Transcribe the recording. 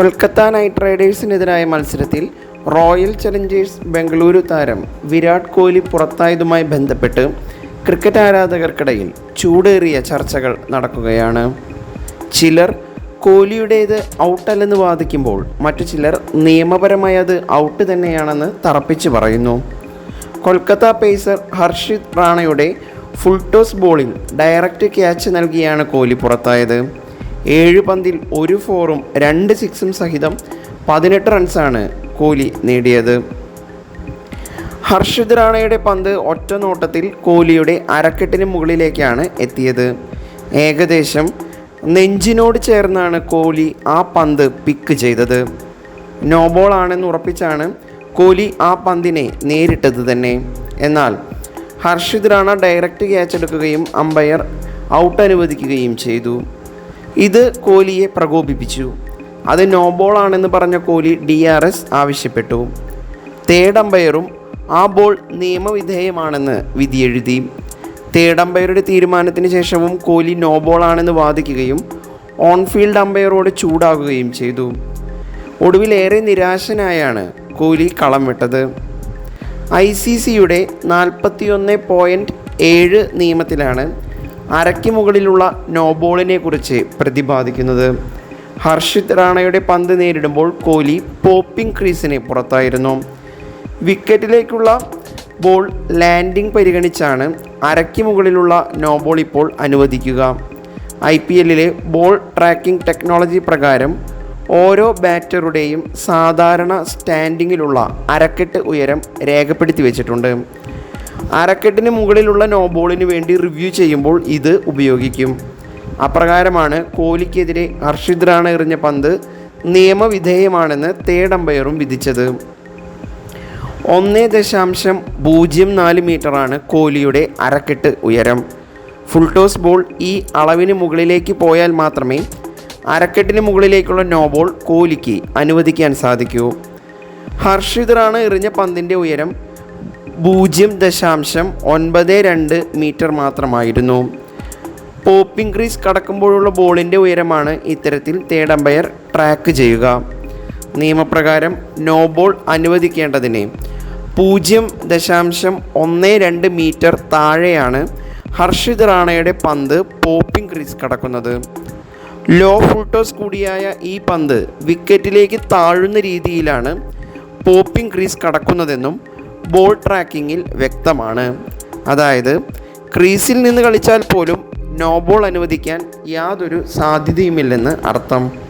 Kolkata night റൈഡേഴ്സിനെതിരായ മത്സരത്തിൽ royal Challengers Bengaluru താരം വിരാട് കോഹ്ലി പുറത്തായതുമായി ബന്ധപ്പെട്ട് ക്രിക്കറ്റ് ആരാധകർക്കിടയിൽ ചൂടേറിയ ചർച്ചകൾ നടക്കുകയാണ്. ചിലർ കോഹ്ലിയുടേത് ഔട്ടല്ലെന്ന് വാദിക്കുമ്പോൾ മറ്റു ചിലർ നിയമപരമായി അത് ഔട്ട് തന്നെയാണെന്ന് തറപ്പിച്ച് പറയുന്നു. കൊൽക്കത്ത പേസർ ഹർഷിത് റാണയുടെ ഫുൾ ടോസ് ബോളിൽ ഡയറക്റ്റ് ക്യാച്ച് നൽകിയാണ് കോഹ്ലി പുറത്തായത്. ഏഴ് പന്തിൽ ഒരു ഫോറും രണ്ട് സിക്സും സഹിതം പതിനെട്ട് റൺസാണ് കോഹ്ലി നേടിയത്. ഹർഷിത് റാണയുടെ പന്ത് ഒറ്റ നോട്ടത്തിൽ കോഹ്ലിയുടെ അരക്കെട്ടിന് മുകളിലേക്കാണ് എത്തിയത്. ഏകദേശം നെഞ്ചിനോട് ചേർന്നാണ് കോഹ്ലി ആ പന്ത് പിക്ക് ചെയ്തത്. നോബോൾ ആണെന്ന് ഉറപ്പിച്ചാണ് കോഹ്ലി ആ പന്തിനെ നേരിട്ടത് തന്നെ. എന്നാൽ ഹർഷിത് റാണ ഡയറക്റ്റ് ക്യാച്ച് എടുക്കുകയും അമ്പയർ ഔട്ട് അനുവദിക്കുകയും ചെയ്തു. ഇത് കോഹ്ലിയെ പ്രകോപിപ്പിച്ചു. അത് നോ ബോൾ ആണെന്ന് പറഞ്ഞ കോഹ്ലി ഡി ആർ എസ് ആവശ്യപ്പെട്ടു. തേർഡ് അമ്പയറും ആ ബോൾ നിയമവിധേയമാണെന്ന് വിധിയെഴുതി തേർഡ് അമ്പയറുടെ തീരുമാനത്തിന് ശേഷവും കോഹ്ലി നോ ബോൾ ആണെന്ന് വാദിക്കുകയും ഓൺ ഫീൽഡ് അമ്പയറോട് ചൂടാകുകയും ചെയ്തു. ഒടുവിൽ ഏറെ നിരാശനായാണ് കോഹ്ലി കളം വിട്ടത്. ഐ സി സിയുടെ നാൽപ്പത്തിയൊന്ന് പോയിന്റ് ഏഴ് നിയമത്തിലാണ് അരയ്ക്ക് മുകളിലുള്ള നോബോളിനെ കുറിച്ച് പ്രതിപാദിക്കുന്നത്. ഹർഷിത് റാണയുടെ പന്ത് നേരിടുമ്പോൾ കോഹ്ലി പോപ്പിംഗ് ക്രീസിന് പുറത്തായിരുന്നു. വിക്കറ്റിലേക്കുള്ള ബോൾ ലാൻഡിംഗ് പരിഗണിച്ചാണ് അരയ്ക്ക് മുകളിലുള്ള നോബോൾ ഇപ്പോൾ അനുവദിക്കുക. ഐ പി എല്ലിലെ ബോൾ ട്രാക്കിംഗ് ടെക്നോളജി പ്രകാരം ഓരോ ബാറ്ററുടെയും സാധാരണ സ്റ്റാൻഡിങ്ങിലുള്ള അരക്കെട്ട് ഉയരം രേഖപ്പെടുത്തി വെച്ചിട്ടുണ്ട്. അരക്കെട്ടിന് മുകളിലുള്ള നോ ബോളിന് വേണ്ടി റിവ്യൂ ചെയ്യുമ്പോൾ ഇത് ഉപയോഗിക്കും. അപ്രകാരമാണ് കോഹ്ലിക്കെതിരെ ഹർഷിത് റാണ എറിഞ്ഞ പന്ത് നിയമവിധേയമാണെന്ന് തേർഡ് അമ്പയറും വിധിച്ചത്. ഒന്നേ ദശാംശം പൂജ്യം നാല് മീറ്ററാണ് കോഹ്ലിയുടെ അരക്കെട്ട് ഉയരം. ഫുൾ ടോസ് ബോൾ ഈ അളവിന് മുകളിലേക്ക് പോയാൽ മാത്രമേ അരക്കെട്ടിന് മുകളിലേക്കുള്ള നോ ബോൾ കോഹ്ലിക്ക് അനുവദിക്കാൻ സാധിക്കൂ. ഹർഷിത് റാണ എറിഞ്ഞ പന്തിന്റെ ഉയരം പൂജ്യം ദശാംശം ഒൻപത് രണ്ട് മീറ്റർ മാത്രമായിരുന്നു. പോപ്പിംഗ് ക്രീസ് കടക്കുമ്പോഴുള്ള ബോളിന്റെ ഉയരമാണ് ഇത്തരത്തിൽ തേടമ്പയർ ട്രാക്ക് ചെയ്യുക. നിയമപ്രകാരം നോ ബോൾ അനുവദിക്കേണ്ടതിന് പൂജ്യം ദശാംശം ഒന്ന് രണ്ട് മീറ്റർ താഴെയാണ് ഹർഷിത് റാണയുടെ പന്ത് പോപ്പിംഗ് ക്രീസ് കടക്കുന്നത്. ലോ ഫുൾട്ടോസ് ടോസ് കൂടിയായ ഈ പന്ത് വിക്കറ്റിലേക്ക് താഴുന്ന രീതിയിലാണ് പോപ്പിംഗ് ക്രീസ് കടക്കുന്നതെന്നും ബോൾ ട്രാക്കിങ്ങിൽ വ്യക്തമാണ്. അതായത് ക്രീസിൽ നിന്ന് കളിച്ചാൽ പോലും നോ ബോൾ അനുവദിക്കാൻ യാതൊരു സാധ്യതയുമില്ലെന്ന് അർത്ഥം.